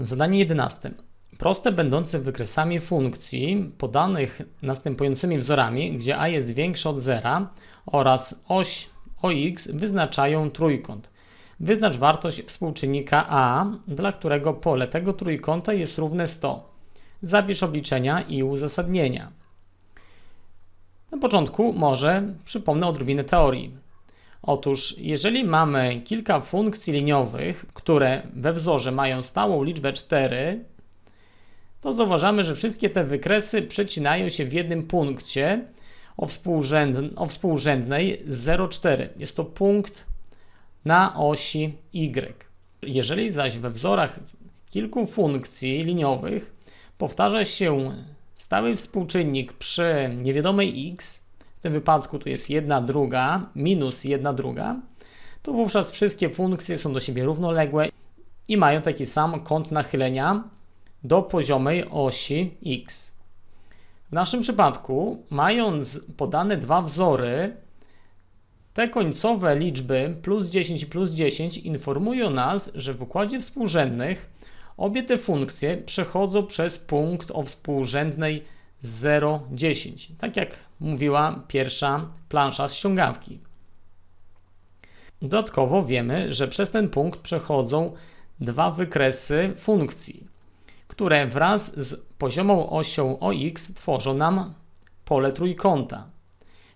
Zadanie 11. Proste będące wykresami funkcji podanych następującymi wzorami, gdzie a jest większe od zera oraz oś OX wyznaczają trójkąt. Wyznacz wartość współczynnika a, dla którego pole tego trójkąta jest równe 100. Zapisz obliczenia i uzasadnienia. Na początku może przypomnę odrobinę teorii. Otóż, jeżeli mamy kilka funkcji liniowych, które we wzorze mają stałą liczbę 4, to zauważamy, że wszystkie te wykresy przecinają się w jednym punkcie o, współrzędn o współrzędnej 0,4. Jest to punkt na osi y. Jeżeli zaś we wzorach kilku funkcji liniowych powtarza się stały współczynnik przy niewiadomej x, w tym wypadku tu jest 1 druga minus 1 druga, to wówczas wszystkie funkcje są do siebie równoległe i mają taki sam kąt nachylenia do poziomej osi x. W naszym przypadku, mając podane dwa wzory, te końcowe liczby plus 10 i plus 10 informują nas, że w układzie współrzędnych obie te funkcje przechodzą przez punkt o współrzędnej 0,10. Tak jak mówiła pierwsza plansza ściągawki. Dodatkowo wiemy, że przez ten punkt przechodzą dwa wykresy funkcji, które wraz z poziomą osią OX tworzą nam pole trójkąta.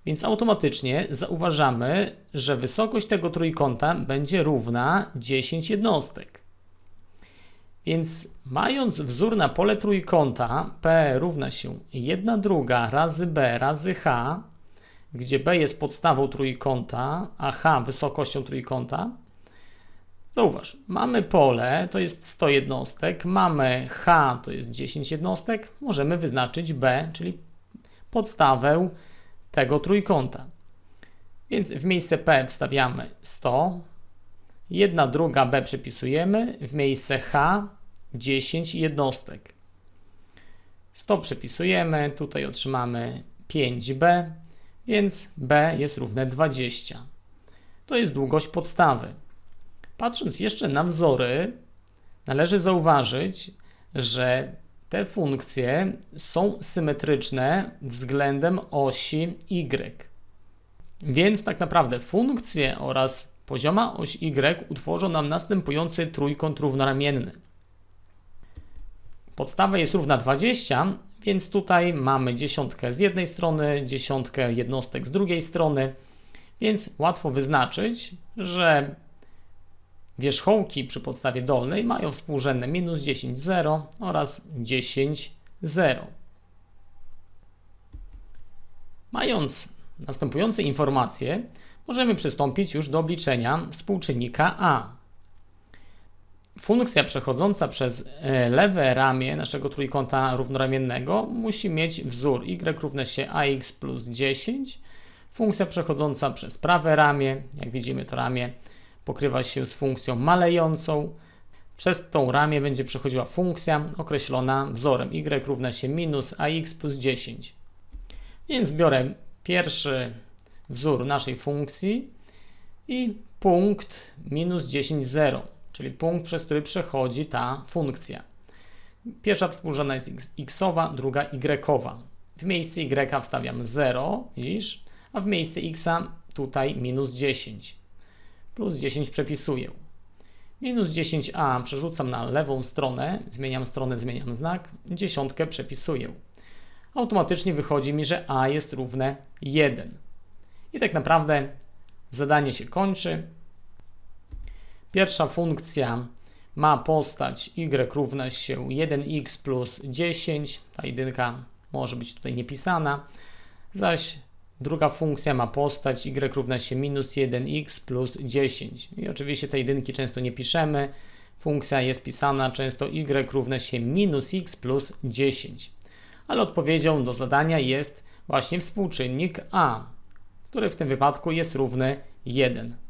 Więc automatycznie zauważamy, że wysokość tego trójkąta będzie równa 10 jednostek. Więc mając wzór na pole trójkąta P równa się 1 druga razy B razy H, gdzie B jest podstawą trójkąta, a H wysokością trójkąta, zauważ, mamy pole, to jest 100 jednostek, mamy H, to jest 10 jednostek, możemy wyznaczyć B, czyli podstawę tego trójkąta. Więc w miejsce P wstawiamy 100, Jedna druga B przepisujemy, w miejsce H 10 jednostek. 100 przepisujemy, tutaj otrzymamy 5B, więc B jest równe 20. To jest długość podstawy. Patrząc jeszcze na wzory, należy zauważyć, że te funkcje są symetryczne względem osi y. Więc tak naprawdę funkcje oraz Pozioma oś Y utworzą nam następujący trójkąt równoramienny. Podstawa jest równa 20, więc tutaj mamy dziesiątkę z jednej strony, dziesiątkę jednostek z drugiej strony, więc łatwo wyznaczyć, że wierzchołki przy podstawie dolnej mają współrzędne minus 10, 0 oraz 10, 0. Mając następujące informacje, możemy przystąpić już do obliczenia współczynnika a. Funkcja przechodząca przez e, lewe ramię naszego trójkąta równoramiennego musi mieć wzór y równa się ax plus 10. Funkcja przechodząca przez prawe ramię, jak widzimy to ramię pokrywa się z funkcją malejącą. Przez tą ramię będzie przechodziła funkcja określona wzorem y równa się minus ax plus 10. Więc biorę pierwszy wzór naszej funkcji i punkt minus 10, 0, czyli punkt, przez który przechodzi ta funkcja. Pierwsza współrzędna jest xowa, druga y. W miejsce y wstawiam 0, widzisz, a w miejsce x tutaj minus 10. Plus 10 przepisuję. Minus 10a przerzucam na lewą stronę, zmieniam stronę, zmieniam znak, dziesiątkę przepisuję. Automatycznie wychodzi mi, że a jest równe 1. I tak naprawdę zadanie się kończy. Pierwsza funkcja ma postać y równa się 1x plus 10. Ta jedynka może być tutaj niepisana. Zaś druga funkcja ma postać y równa się minus 1x plus 10. I oczywiście te jedynki często nie piszemy. Funkcja jest pisana często y równa się minus x plus 10. Ale odpowiedzią do zadania jest właśnie współczynnik a który w tym wypadku jest równy 1.